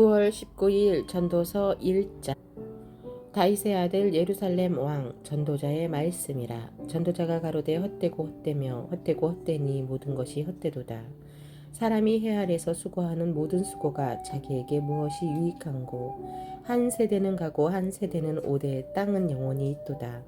9월 19일 전도서 1장. 다윗의 아들 예루살렘 왕 전도자의 말씀이라. 전도자가 가로되 헛되고 헛되며 헛되고 헛되니 모든 것이 헛되도다. 사람이 해 아래서 수고하는 모든 수고가 자기에게 무엇이 유익한고 한 세대는 가고 한 세대는 오되 땅은 영원히 있도다.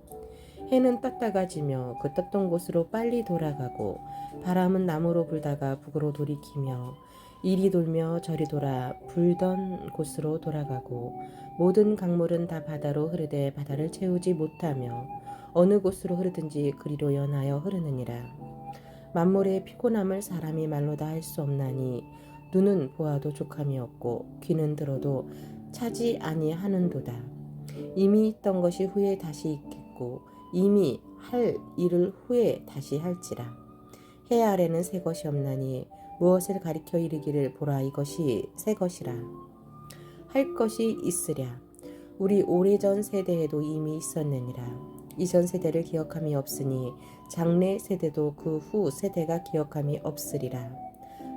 해는 떴다가 지며 그 떴던 곳으로 빨리 돌아가고 바람은 남으로 불다가 북으로 돌이키며 이리 돌며 저리 돌아 불던 곳으로 돌아가고 모든 강물은 다 바다로 흐르되 바다를 채우지 못하며 어느 곳으로 흐르든지 그리로 연하여 흐르느니라. 만물의 피곤함을 사람이 말로 다 할 수 없나니 눈은 보아도 족함이 없고 귀는 들어도 차지 아니하는도다. 이미 있던 것이 후에 다시 있겠고 이미 할 일을 후에 다시 할지라. 해 아래는 새 것이 없나니 무엇을 가리켜 이르기를 보라 이것이 새 것이라. 할 것이 있으랴. 우리 오래전 세대에도 이미 있었느니라. 이전 세대를 기억함이 없으니 장래 세대도 그 후 세대가 기억함이 없으리라.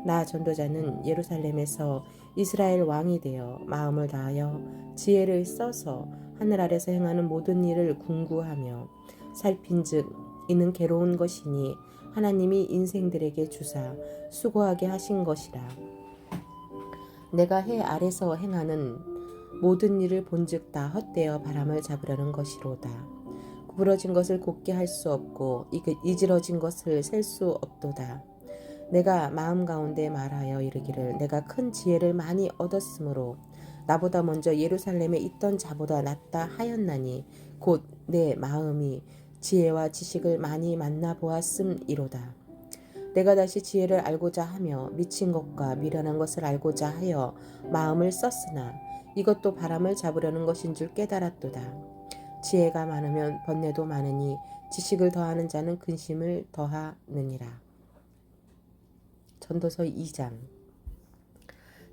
나 전도자는 예루살렘에서 이스라엘 왕이 되어 마음을 다하여 지혜를 써서 하늘 아래서 행하는 모든 일을 궁구하며 살핀즉 이는 괴로운 것이니 하나님이 인생들에게 주사 수고하게 하신 것이라. 내가 해 아래서 행하는 모든 일을 본즉 다 헛되어 바람을 잡으려는 것이로다. 구부러진 것을 곱게 할 수 없고 이지러진 것을 셀 수 없도다. 내가 마음 가운데 말하여 이르기를 내가 큰 지혜를 많이 얻었으므로 나보다 먼저 예루살렘에 있던 자보다 낫다 하였나니 곧 내 마음이 지혜와 지식을 많이 만나 보았음이로다. 내가 다시 지혜를 알고자 하며 미친 것과 미련한 것을 알고자 하여 마음을 썼으나 이것도 바람을 잡으려는 것인 줄 깨달았도다. 지혜가 많으면 번뇌도 많으니 지식을 더하는 자는 근심을 더하느니라. 전도서 2장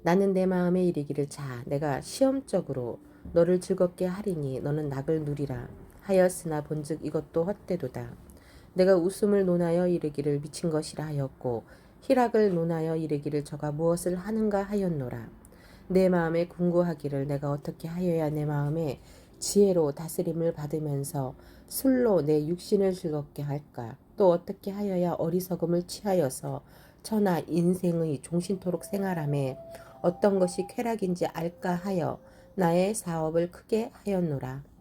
나는 내 마음에 이르기를 자 내가 시험적으로 너를 즐겁게 하리니 너는 낙을 누리라 하였으나 본즉 이것도 헛되도다. 내가 웃음을 논하여 이르기를 미친 것이라 하였고 희락을 논하여 이르기를 저가 무엇을 하는가 하였노라. 내 마음에 궁구하기를 내가 어떻게 하여야 내 마음에 지혜로 다스림을 받으면서 술로 내 육신을 즐겁게 할까? 또 어떻게 하여야 어리석음을 취하여서 천하 인생의 종신토록 생활함에 어떤 것이 쾌락인지 알까 하여 나의 사업을 크게 하였노라.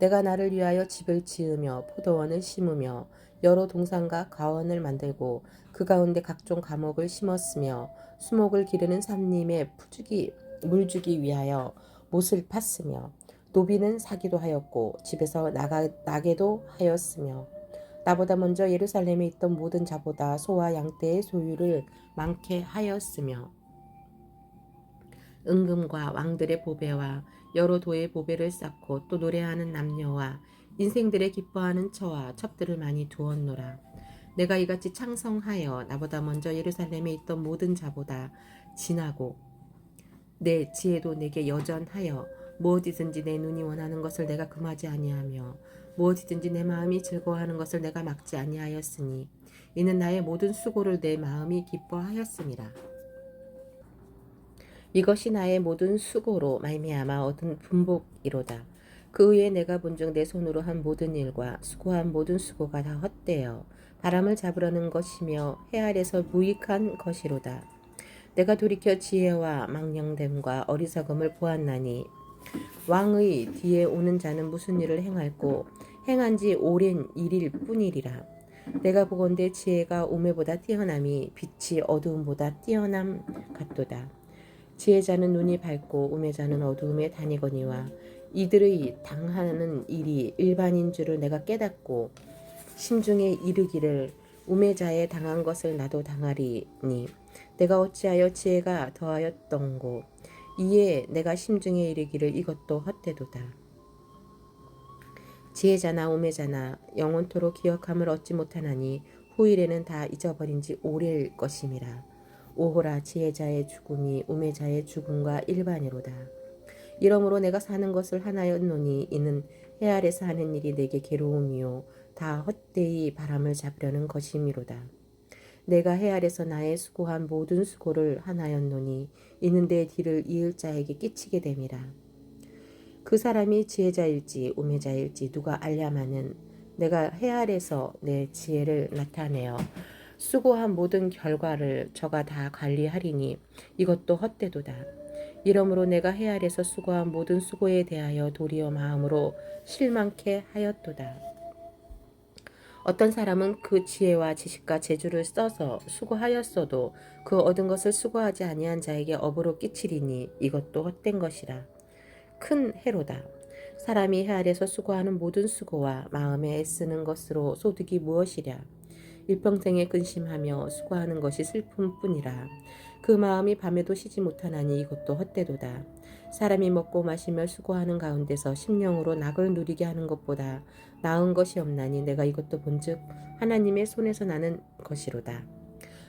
내가 나를 위하여 집을 지으며 포도원을 심으며 여러 동산과 가원을 만들고 그 가운데 각종 과목을 심었으며 수목을 기르는 삼림에 푸주기 물주기 위하여 못을 팠으며 노비는 사기도 하였고 집에서 나가 나게도 하였으며 나보다 먼저 예루살렘에 있던 모든 자보다 소와 양떼의 소유를 많게 하였으며 은금과 왕들의 보배와 여러 도의 보배를 쌓고 또 노래하는 남녀와 인생들의 기뻐하는 처와 첩들을 많이 두었노라. 내가 이같이 창성하여 나보다 먼저 예루살렘에 있던 모든 자보다 진하고 내 지혜도 내게 여전하여 무엇이든지 내 눈이 원하는 것을 내가 금하지 아니하며 무엇이든지 내 마음이 즐거워하는 것을 내가 막지 아니하였으니 이는 나의 모든 수고를 내 마음이 기뻐하였음이라. 이것이 나의 모든 수고로 말미암아 얻은 분복이로다. 그 후에 내가 본즉 내 손으로 한 모든 일과 수고한 모든 수고가 다 헛되어 바람을 잡으려는 것이며 해 아래서 무익한 것이로다. 내가 돌이켜 지혜와 망령됨과 어리석음을 보았나니 왕의 뒤에 오는 자는 무슨 일을 행할고 행한 지 오랜 일일 뿐이리라. 내가 보건대 지혜가 오매보다 뛰어남이 빛이 어두움보다 뛰어남 같도다. 지혜자는 눈이 밝고 우매자는 어두움에 다니거니와 이들의 당하는 일이 일반인 줄을 내가 깨닫고 심중에 이르기를 우매자의 당한 것을 나도 당하리니 내가 어찌하여 지혜가 더하였던고 이에 내가 심중에 이르기를 이것도 헛되도다. 지혜자나 우매자나 영원토록 기억함을 얻지 못하나니 후일에는 다 잊어버린 지 오래일 것임이라. 오호라 지혜자의 죽음이 우매자의 죽음과 일반이로다. 이러므로 내가 사는 것을 하나였노니 이는 해 아래서 하는 일이 내게 괴로움이요 다 헛되이 바람을 잡으려는 것이미로다. 내가 해 아래서 나의 수고한 모든 수고를 하나였노니 이는 내 뒤를 이을 자에게 끼치게 됨이라. 그 사람이 지혜자일지 우매자일지 누가 알랴마는 내가 해 아래서 내 지혜를 나타내어 수고한 모든 결과를 저가 다 관리하리니 이것도 헛되도다. 이러므로 내가 해 아래서 수고한 모든 수고에 대하여 도리어 마음으로 실망케 하였도다. 어떤 사람은 그 지혜와 지식과 재주를 써서 수고하였어도 그 얻은 것을 수고하지 아니한 자에게 업으로 끼치리니 이것도 헛된 것이라. 큰 해로다. 사람이 해 아래서 수고하는 모든 수고와 마음에 애쓰는 것으로 소득이 무엇이랴. 일평생에 근심하며 수고하는 것이 슬픔뿐이라. 그 마음이 밤에도 쉬지 못하나니 이것도 헛되도다. 사람이 먹고 마시며 수고하는 가운데서 심령으로 낙을 누리게 하는 것보다 나은 것이 없나니 내가 이것도 본즉 하나님의 손에서 나는 것이로다.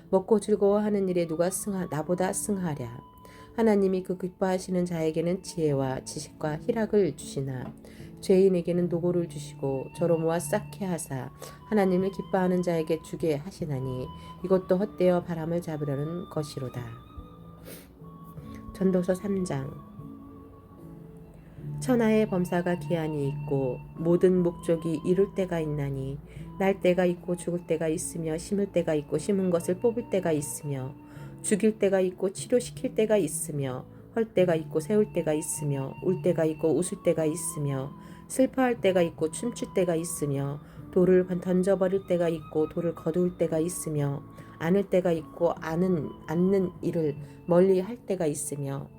먹고 즐거워하는 일에 누가 승하 나보다 승하랴. 하나님이 그 기뻐하시는 자에게는 지혜와 지식과 희락을 주시나 죄인에게는 노고를 주시고 저로 모아 쌓게 하사 하나님을 기뻐하는 자에게 주게 하시나니 이것도 헛되어 바람을 잡으려는 것이로다. 전도서 3장 천하의 범사가 기한이 있고 모든 목적이 이룰 때가 있나니 날 때가 있고 죽을 때가 있으며 심을 때가 있고 심은 것을 뽑을 때가 있으며 죽일 때가 있고 치료시킬 때가 있으며 헐 때가 있고 세울 때가 있으며 울 때가 있고 웃을 때가 있으며 슬퍼할 때가 있고 춤출 때가 있으며 돌을 던져버릴 때가 있고 돌을 거두을 때가 있으며 안을 때가 있고 아는 않는 일을 멀리 할 때가 있으며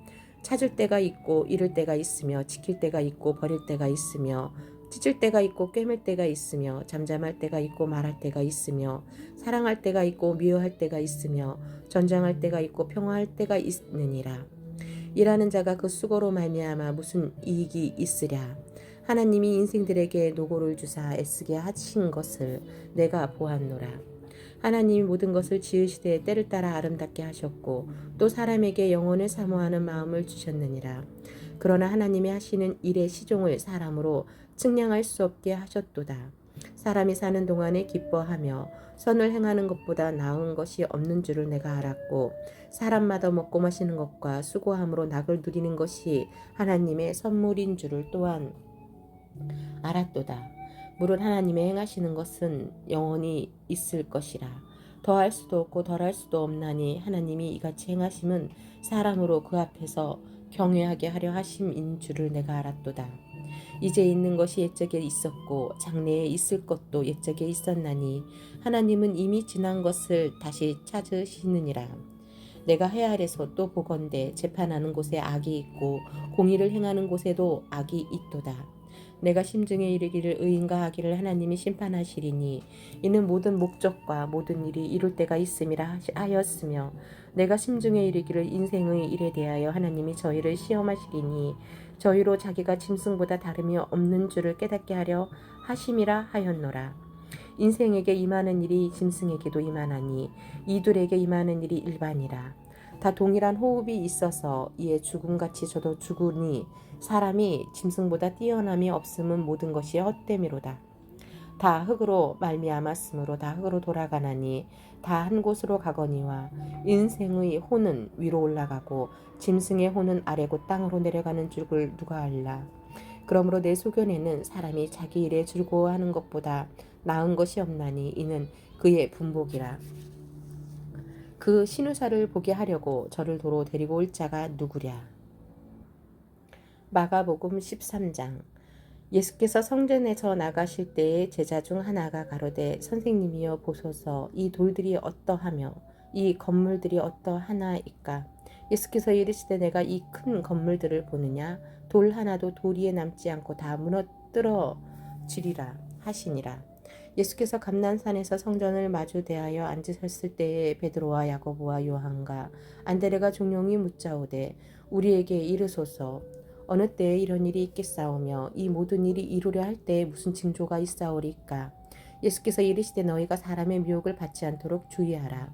찾을 때가 있고 잃을 때가 있으며 지킬 때가 있고 버릴 때가 있으며 찢을 때가 있고 꿰맬 때가 있으며 잠잠할 때가 있고 말할 때가 있으며 사랑할 때가 있고 미워할 때가 있으며 전장할 때가 있고 평화할 때가 있느니라 일하는 자가 그 수고로 말미암아 무슨 이익이 있으랴 하나님이 인생들에게 노고를 주사 애쓰게 하신 것을 내가 보았노라 하나님이 모든 것을 지으시되 때를 따라 아름답게 하셨고 또 사람에게 영혼을 사모하는 마음을 주셨느니라. 그러나 하나님이 하시는 일의 시종을 사람으로 측량할 수 없게 하셨도다. 사람이 사는 동안에 기뻐하며 선을 행하는 것보다 나은 것이 없는 줄을 내가 알았고 사람마다 먹고 마시는 것과 수고함으로 낙을 누리는 것이 하나님의 선물인 줄을 또한 알았도다. 물은 하나님의 행하시는 것은 영원히 있을 것이라. 더할 수도 없고 덜할 수도 없나니 하나님이 이같이 행하심은 사람으로 그 앞에서 경외하게 하려 하심인 줄을 내가 알았도다. 이제 있는 것이 옛적에 있었고 장래에 있을 것도 옛적에 있었나니 하나님은 이미 지난 것을 다시 찾으시느니라. 내가 해 아래서 또 보건대 재판하는 곳에 악이 있고 공의를 행하는 곳에도 악이 있도다. 내가 심중에 이르기를 의인과 하기를 하나님이 심판하시리니 이는 모든 목적과 모든 일이 이룰 때가 있음이라 하였으며 내가 심중에 이르기를 인생의 일에 대하여 하나님이 저희를 시험하시리니 저희로 자기가 짐승보다 다름이 없는 줄을 깨닫게 하려 하심이라 하였노라. 인생에게 임하는 일이 짐승에게도 임하나니 이둘에게 임하는 일이 일반이라. 다 동일한 호흡이 있어서 이에 죽음같이 저도 죽으니 사람이 짐승보다 뛰어남이 없음은 모든 것이 헛됨이로다. 다 흙으로 말미암았으므로 다 흙으로 돌아가나니 다 한 곳으로 가거니와 인생의 혼은 위로 올라가고 짐승의 혼은 아래고 땅으로 내려가는 줄을 누가 알라. 그러므로 내 소견에는 사람이 자기 일에 즐거워하는 것보다 나은 것이 없나니 이는 그의 분복이라. 그 신우사를 보게 하려고 저를 도로 데리고 올 자가 누구랴. 마가복음 13장. 예수께서 성전에서 나가실 때에 제자 중 하나가 가로되 선생님이여 보소서 이 돌들이 어떠하며 이 건물들이 어떠하나이까? 예수께서 이르시되 내가 이 큰 건물들을 보느냐? 돌 하나도 도리에 남지 않고 다 무너뜨려 지리라 하시니라 예수께서 감난산에서 성전을 마주 대하여 앉으셨을 때에 베드로와 야고보와 요한과 안데레가 종용이 묻자오되 우리에게 이르소서 어느 때에 이런 일이 있겠사오며 이 모든 일이 이루려 할 때에 무슨 징조가 있사오리까? 예수께서 이르시되 너희가 사람의 미혹을 받지 않도록 주의하라.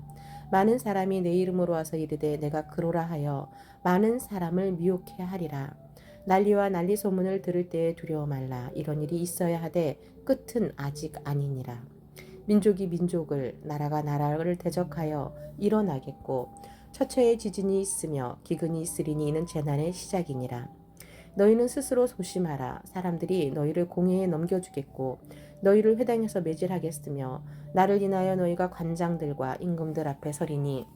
많은 사람이 내 이름으로 와서 이르되 내가 그로라 하여 많은 사람을 미혹해 하리라. 난리와 난리 소문을 들을 때에 두려워 말라. 이런 일이 있어야 하되 끝은 아직 아니니라 민족이 민족을 나라가 나라를 대적하여 일어나겠고 처처에 지진이 있으며 기근이 있으리니 이는 재난의 시작이니라. 너희는 스스로 조심하라. 사람들이 너희를 공회에 넘겨주겠고 너희를 회당에서 매질하겠으며 나를 인하여 너희가 관장들과 임금들 앞에 서리니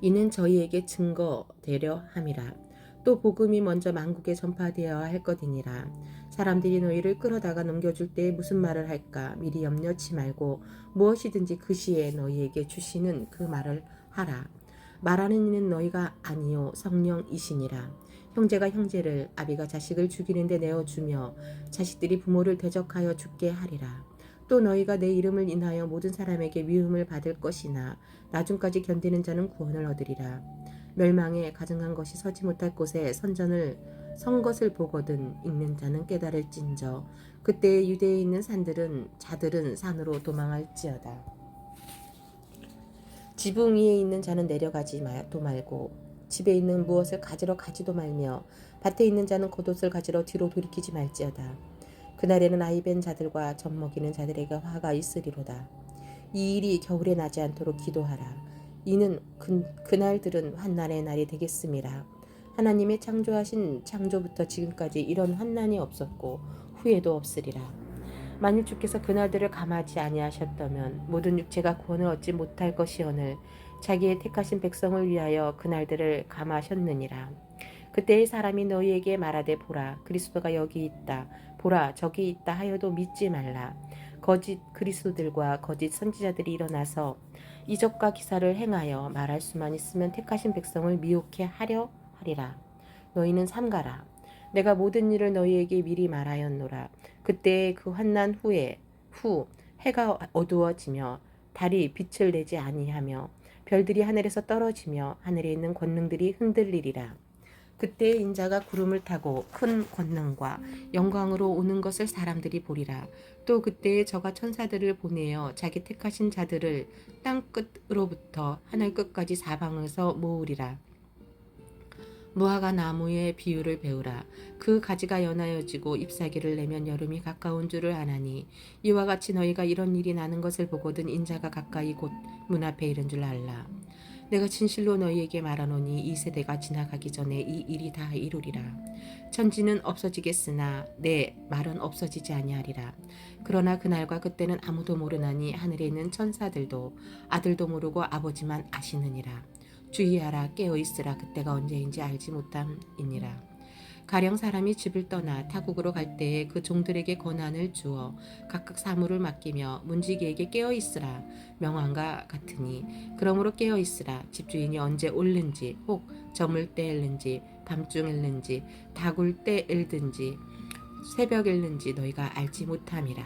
이는 저희에게 증거 되려 함이라. 또 복음이 먼저 만국에 전파되어야 할 것이니라. 사람들이 너희를 끌어다가 넘겨줄 때 무슨 말을 할까 미리 염려치 말고 무엇이든지 그 시에 너희에게 주시는 그 말을 하라. 말하는 이는 너희가 아니요 성령이시니라. 형제가 형제를 아비가 자식을 죽이는데 내어 주며 자식들이 부모를 대적하여 죽게 하리라. 또 너희가 내 이름을 인하여 모든 사람에게 미움을 받을 것이나 나중까지 견디는 자는 구원을 얻으리라. 멸망에 가증한 것이 서지 못할 곳에 선전을 선 것을 보거든 읽는 자는 깨달을진저 그때 유대에 있는 산들은 자들은 산으로 도망할지어다. 지붕 위에 있는 자는 내려가지 도 말고 집에 있는 무엇을 가지러 가지도 말며 밭에 있는 자는 겉옷을 가지러 뒤로 돌이키지 말지어다. 그날에는 아이벤 자들과 젖 먹이는 자들에게 화가 있으리로다. 이 일이 겨울에 나지 않도록 기도하라. 이는 그, 그날들은 환난의 날이 되겠음이라. 하나님의 창조하신 창조부터 지금까지 이런 환난이 없었고 후에도 없으리라. 만일 주께서 그날들을 감하지 아니하셨다면 모든 육체가 구원을 얻지 못할 것이오늘 자기의 택하신 백성을 위하여 그날들을 감하셨느니라. 그때의 사람이 너희에게 말하되 보라 그리스도가 여기 있다 보라 저기 있다 하여도 믿지 말라 거짓 그리스도들과 거짓 선지자들이 일어나서 이적과 기사를 행하여 말할 수만 있으면 택하신 백성을 미혹해 하려 하리라 너희는 삼가라 내가 모든 일을 너희에게 미리 말하였노라 그때 그 환난 후에 후 해가 어두워지며 달이 빛을 내지 아니하며 별들이 하늘에서 떨어지며 하늘에 있는 권능들이 흔들리리라 그때 인자가 구름을 타고 큰 권능과 영광으로 오는 것을 사람들이 보리라. 또 그때 저가 천사들을 보내어 자기 택하신 자들을 땅 끝으로부터 하늘 끝까지 사방에서 모으리라. 무화과 나무의 비유를 배우라. 그 가지가 연하여지고 잎사귀를 내면 여름이 가까운 줄을 아나니 이와 같이 너희가 이런 일이 나는 것을 보거든 인자가 가까이 곧 문 앞에 이른 줄 알라. 내가 진실로 너희에게 말하노니 이 세대가 지나가기 전에 이 일이 다 이루리라. 천지는 없어지겠으나 내 말은 없어지지 아니하리라. 그러나 그날과 그때는 아무도 모르나니 하늘에 있는 천사들도 아들도 모르고 아버지만 아시느니라. 주의하라. 깨어 있으라. 그때가 언제인지 알지 못함이니라. 가령 사람이 집을 떠나 타국으로 갈 때에 그 종들에게 권한을 주어 각각 사물을 맡기며 문지기에게 깨어 있으라. 명함과 같으니 그러므로 깨어 있으라. 집주인이 언제 올는지 혹 저물 때 일는지 밤중 일는지 다굴 때 일든지 새벽 일는지 너희가 알지 못함이라.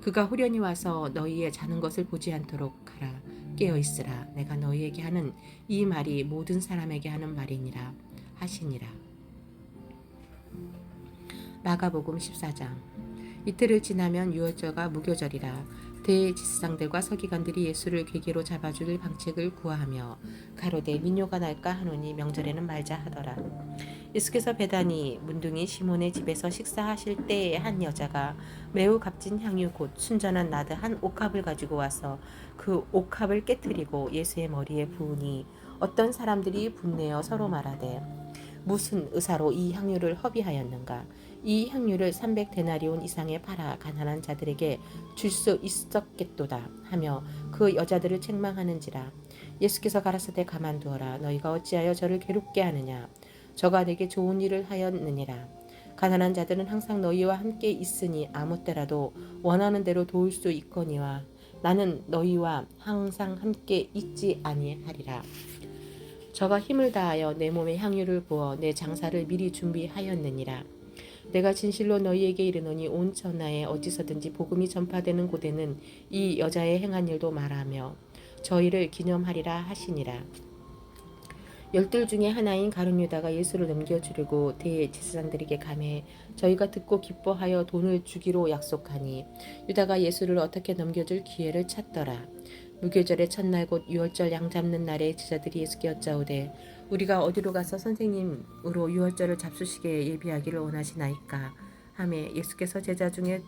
그가 후련히 와서 너희의 자는 것을 보지 않도록 하라 깨어 있으라. 내가 너희에게 하는 이 말이 모든 사람에게 하는 말이니라 하시니라. 마가복음 14장. 이틀을 지나면 유월절과 무교절이라 대지상들과 서기관들이 예수를 괴계로 잡아줄 방책을 구하며 가로되 민요가 날까 하노니 명절에는 말자 하더라. 예수께서 배단이 문둥이 시몬의 집에서 식사하실 때에 한 여자가 매우 값진 향유 곧 순전한 나드 한 옥합을 가지고 와서 그 옥합을 깨뜨리고 예수의 머리에 부으니 어떤 사람들이 분내어 서로 말하되 무슨 의사로 이 향유를 허비하였는가? 이 향유를 300데나리온 이상에 팔아 가난한 자들에게 줄 수 있었겠도다 하며 그 여자들을 책망하는지라. 예수께서 가라사대 가만두어라. 너희가 어찌하여 저를 괴롭게 하느냐 저가 내게 좋은 일을 하였느니라. 가난한 자들은 항상 너희와 함께 있으니 아무 때라도 원하는 대로 도울 수 있거니와 나는 너희와 항상 함께 있지 아니하리라. 저가 힘을 다하여 내 몸에 향유를 부어 내 장사를 미리 준비하였느니라. 내가 진실로 너희에게 이르노니 온 천하에 어디서든지 복음이 전파되는 곳에는 이 여자의 행한 일도 말하며 저희를 기념하리라 하시니라. 열둘 중에 하나인 가룟 유다가 예수를 넘겨주려고 대제사장들에게 감해 저희가 듣고 기뻐하여 돈을 주기로 약속하니 유다가 예수를 어떻게 넘겨줄 기회를 찾더라. 무교절의 첫날 곧 유월절 양 잡는 날에 제자들이 예수께 여짜오되 우리가 어디로 가서 선생님으로 유월절을 잡수시게 예비하기를 원하시나이까 하매 예수께서 제자 중에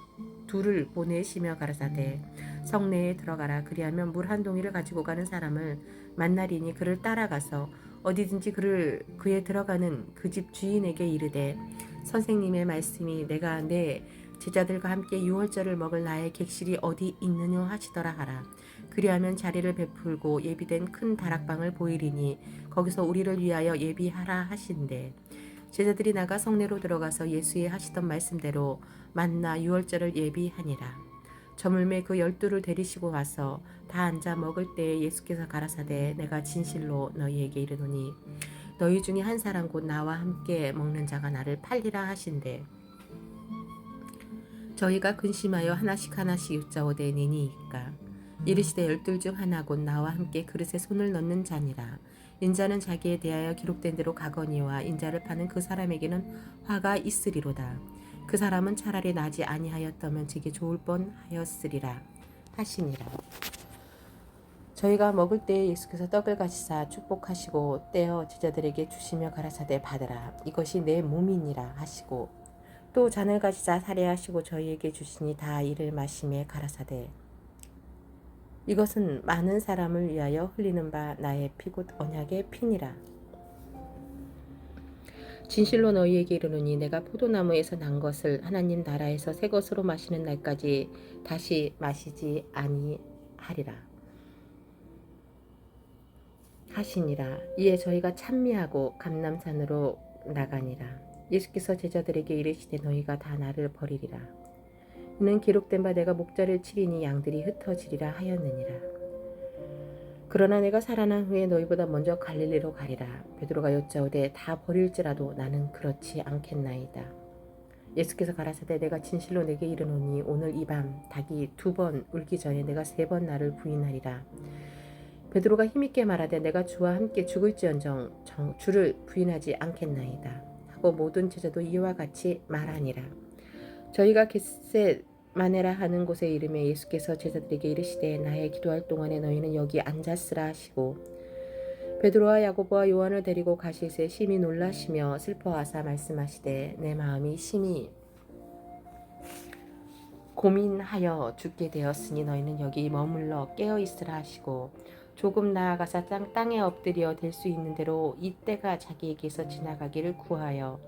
둘을 보내시며 가라사대 성내에 들어가라 그리하면 물 한 동이를 가지고 가는 사람을 만나리니 그를 따라가서 어디든지 그를 그에 들어가는 그 집 주인에게 이르되 선생님의 말씀이 내가 내 제자들과 함께 유월절을 먹을 나의 객실이 어디 있느냐 하시더라 하라. 그리하면 자리를 베풀고 예비된 큰 다락방을 보이리니 거기서 우리를 위하여 예비하라 하신대. 제자들이 나가 성내로 들어가서 예수의 하시던 말씀대로 만나 유월절을 예비하니라 저물매 그 열두를 데리시고 와서 다 앉아 먹을 때에 예수께서 가라사대 내가 진실로 너희에게 이르노니 너희 중에 한 사람 곧 나와 함께 먹는 자가 나를 팔리라 하신대. 저희가 근심하여 하나씩 하나씩 여짜오되니이까? 이르시되 열둘 중 하나 곧 나와 함께 그릇에 손을 넣는 자니라. 인자는 자기에 대하여 기록된 대로 가거니와 인자를 파는 그 사람에게는 화가 있으리로다 그 사람은 차라리 나지 아니하였다면 제게 좋을 뻔하였으리라 하시니라. 저희가 먹을 때에 예수께서 떡을 가시사 축복하시고 떼어 제자들에게 주시며 가라사대 받으라. 이것이 내 몸이니라 하시고 또 잔을 가지사 살해하시고 저희에게 주시니 다 이를 마심에 가라사대. 이것은 많은 사람을 위하여 흘리는 바 나의 피곧 언약의 피니라 진실로 너희에게 이르노니 내가 포도나무에서 난 것을 하나님 나라에서 새 것으로 마시는 날까지 다시 마시지 아니하리라. 하시니라. 이에 저희가 찬미하고 감남산으로 나가니라. 예수께서 제자들에게 이르시되 너희가 다 나를 버리리라. 이는 기록된 바 내가 목자를 치리니 양들이 흩어지리라 하였느니라 그러나 내가 살아난 후에 너희보다 먼저 갈릴리로 가리라. 베드로가 여짜오되 다 버릴지라도 나는 그렇지 않겠나이다. 예수께서 가라사대 내가 진실로 내게 이르노니 오늘 이 밤 닭이 두 번 울기 전에 내가 세 번 나를 부인하리라. 베드로가 힘있게 말하되 내가 주와 함께 죽을지언정 정, 주를 부인하지 않겠나이다. 하고 모든 제자도 이와 같이 말하니라. 저희가 겟셋 마네라 하는 곳에 이름에 예수께서 제자들에게 이르시되 나의 기도할 동안에 너희는 여기 앉았으라 하시고 베드로와 야고보와 요한을 데리고 가시세 심히 놀라시며 슬퍼하사 말씀하시되 내 마음이 심히 고민하여 죽게 되었으니 너희는 여기 머물러 깨어 있으라 하시고 조금 나아가서 땅, 땅에 엎드려 될 수 있는 대로 이때가 자기에게서 지나가기를 구하여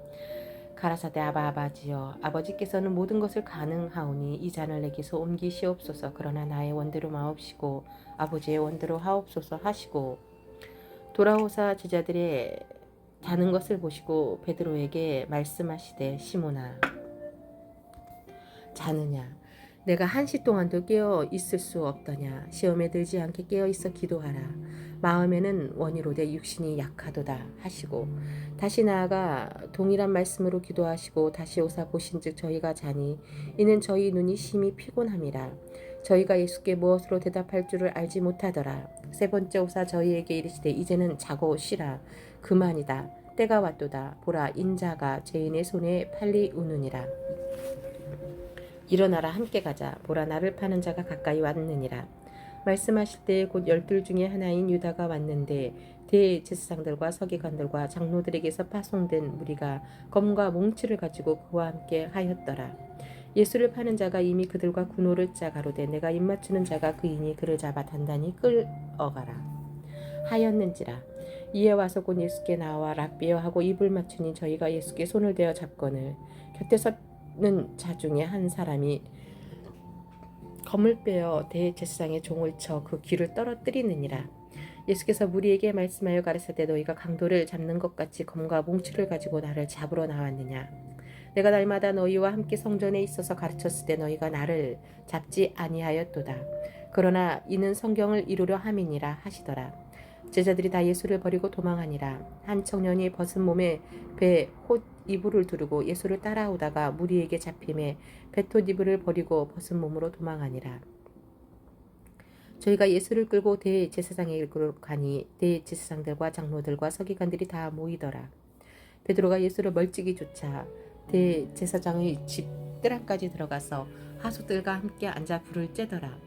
가라사대 아바 아바지여 아버지께서는 모든 것을 가능하오니 이 잔을 내게서 옮기시옵소서. 그러나 나의 원대로 마옵시고 아버지의 원대로 하옵소서 하시고 돌아오사 제자들의 자는 것을 보시고 베드로에게 말씀하시되 시모나 자느냐 내가 한 시 동안도 깨어 있을 수 없더냐. 시험에 들지 않게 깨어 있어 기도하라. 마음에는 원이로되 육신이 약하도다 하시고 다시 나아가 동일한 말씀으로 기도하시고 다시 오사 보신즉 저희가 자니 이는 저희 눈이 심히 피곤함이라. 저희가 예수께 무엇으로 대답할 줄을 알지 못하더라. 세 번째 오사 저희에게 이르시되 이제는 자고 쉬라. 그만이다. 때가 왔도다. 보라 인자가 죄인의 손에 팔리 우느니라 일어나라 함께 가자. 보라 나를 파는 자가 가까이 왔느니라. 말씀하실 때 곧 열둘 중에 하나인 유다가 왔는데 대제사장들과 서기관들과 장로들에게서 파송된 무리가 검과 몽치를 가지고 그와 함께 하였더라. 예수를 파는 자가 이미 그들과 군호를 짜 가로되 내가 입맞추는 자가 그이니 그를 잡아 단단히 끌어가라. 하였는지라. 이에 와서 곧 예수께 나와 랍비어 하고 입을 맞추니 저희가 예수께 손을 대어 잡거늘 곁에 서 는 자 중에 한 사람이 검을 빼어 대제사장의 종을 쳐 그 귀를 떨어뜨리느니라. 예수께서 무리에게 말씀하여 가르치되 너희가 강도를 잡는 것 같이 검과 몽치를 가지고 나를 잡으러 나왔느냐? 내가 날마다 너희와 함께 성전에 있어서 가르쳤을 때 너희가 나를 잡지 아니하였도다. 그러나 이는 성경을 이루려 함이니라 하시더라. 제자들이 다 예수를 버리고 도망하니라. 한 청년이 벗은 몸에 배옷 이불을 두르고 예수를 따라오다가 무리에게 잡힘에 배톳 이불을 버리고 벗은 몸으로 도망하니라. 저희가 예수를 끌고 대제사장에게로 가니 대제사장들과 장로들과 서기관들이 다 모이더라. 베드로가 예수를 멀찍이 쫓아 대제사장의 집 뜰안까지 들어가서 하수들과 함께 앉아 불을 쬐더라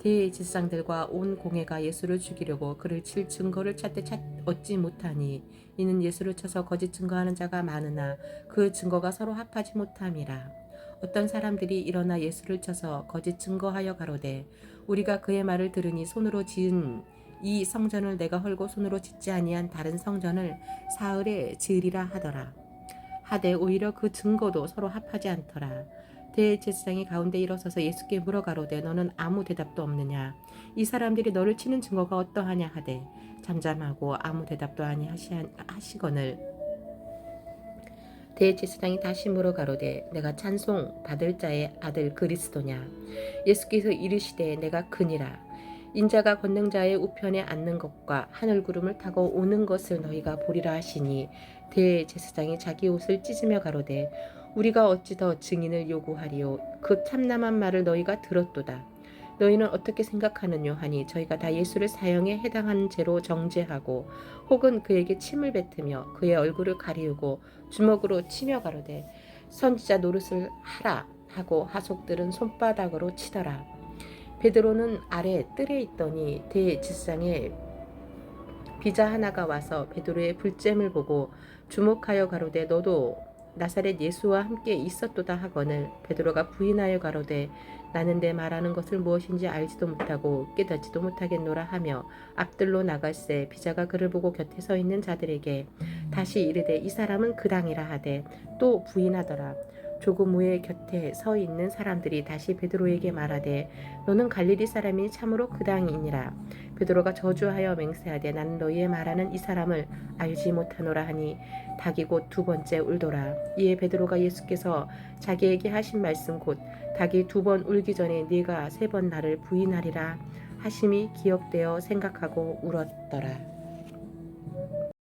대제사장들과 온 공회가 예수를 죽이려고 그를 칠 증거를 찾되 찾 얻지 못하니 이는 예수를 쳐서 거짓 증거하는 자가 많으나 그 증거가 서로 합하지 못함이라 어떤 사람들이 일어나 예수를 쳐서 거짓 증거하여 가로되 우리가 그의 말을 들으니 손으로 지은 이 성전을 내가 헐고 손으로 짓지 아니한 다른 성전을 사흘에 지으리라 하더라. 하되 오히려 그 증거도 서로 합하지 않더라. 대제사장이 가운데 일어서서 예수께 물어가로되 너는 아무 대답도 없느냐? 이 사람들이 너를 치는 증거가 어떠하냐 하되 잠잠하고 아무 대답도 아니 하시거늘. 대제사장이 다시 물어가로되 내가 찬송 받을 자의 아들 그리스도냐? 예수께서 이르시되 내가 그니라. 인자가 권능자의 우편에 앉는 것과 하늘 구름을 타고 오는 것을 너희가 보리라 하시니 대제사장이 자기 옷을 찢으며 가로되 우리가 어찌 더 증인을 요구하리요? 그 참남한 말을 너희가 들었도다. 너희는 어떻게 생각하느냐 하니 저희가 다 예수를 사형에 해당하는 죄로 정죄하고 혹은 그에게 침을 뱉으며 그의 얼굴을 가리우고 주먹으로 치며 가로되 선지자 노릇을 하라 하고 하속들은 손바닥으로 치더라. 베드로는 아래 뜰에 있더니 대지상에 비자 하나가 와서 베드로의 불잼을 보고 주목하여 가로되 너도 나사렛 예수와 함께 있었도다 하거늘 베드로가 부인하여 가로되 나는 내 말하는 것을 무엇인지 알지도 못하고 깨닫지도 못하겠노라 하며 앞들로 나갈새 비자가 그를 보고 곁에 서 있는 자들에게 다시 이르되 이 사람은 그당이라 하되 또 부인하더라 조금 후에 곁에 서 있는 사람들이 다시 베드로에게 말하되 너는 갈릴리 사람이 참으로 그 당이니라. 베드로가 저주하여 맹세하되 나는 너희의 말하는 이 사람을 알지 못하노라 하니 닭이 곧 두 번째 울더라. 이에 베드로가 예수께서 자기에게 하신 말씀 곧 닭이 두 번 울기 전에 네가 세 번 나를 부인하리라 하심이 기억되어 생각하고 울었더라